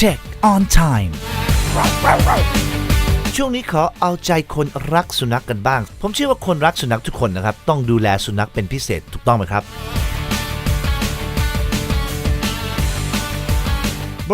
Check on time ช่วงนี้ขอเอาใจคนรักสุนัขกกันบ้าง ผมเชื่อว่าคนรักสุนัขทุกคนนะครับ ต้องดูแลสุนัขเป็นพิเศษถูกต้องไหมครับ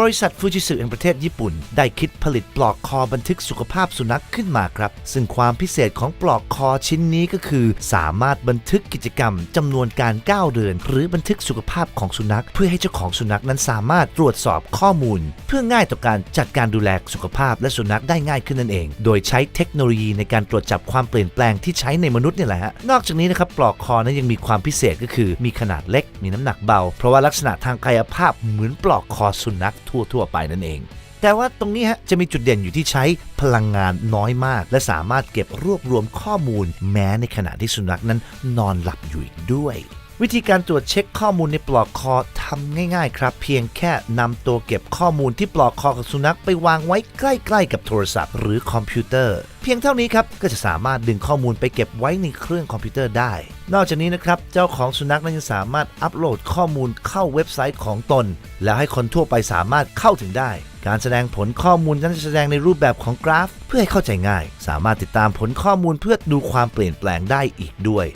บริษัทฟูจิสึแห่งประเทศญี่ปุ่น ได้คิดผลิตปลอกคอบันทึกสุขภาพสุนัขขึ้นมาครับ ซึ่งความพิเศษของปลอกคอชิ้นนี้ก็คือ สามารถบันทึกกิจกรรมจำนวนการก้าวเดิน หรือบันทึกสุขภาพของสุนัข เพื่อให้เจ้าของสุนัขนั้นสามารถตรวจสอบข้อมูล เพื่อง่ายต่อการจัดการดูแลสุขภาพและสุนัขได้ง่ายขึ้นนั่นเอง โดยใช้เทคโนโลยีในการตรวจจับความเปลี่ยนแปลงที่ใช้ในมนุษย์นี่แหละฮะนอกจากนี้นะครับปลอกคอนั้นยังมีความพิเศษก็คือ มีขนาดเล็ก มีน้ำหนักเบา เพราะว่าลักษณะทางกายภาพเหมือนปลอกคอสุนัขทั่ว ๆ ไปนั่นเอง แต่ว่าตรงนี้ฮะจะมีจุดเด่นอยู่ที่ใช้พลังงานน้อยมาก และสามารถเก็บรวบรวมข้อมูลแม้ในขณะที่สุนัขนั้นนอนหลับอยู่อีกด้วย วิธีการตรวจเช็คข้อมูลในปลอกคอทำง่ายๆ ครับ เพียงแค่นำตัวเก็บข้อมูลที่ปลอกคอของสุนัขไปวางไว้ใกล้ๆ กับโทรศัพท์หรือคอมพิวเตอร์ เพียงเท่านี้ครับก็จะสามารถดึงข้อมูลไปเก็บไว้ในเครื่องคอมพิวเตอร์ได้ นอกจากนี้นะครับเจ้าของสุนัขนั้นยังสามารถอัปโหลดข้อมูลเข้าเว็บไซต์ของตน แล้วให้คนทั่วไปสามารถเข้าถึงได้ การแสดงผลข้อมูลนั้นจะแสดงในรูปแบบของกราฟ เพื่อให้เข้าใจง่าย สามารถติดตามผลข้อมูลเพื่อดูความเปลี่ยนแปลงได้อีกด้วย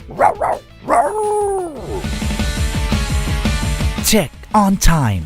Check on time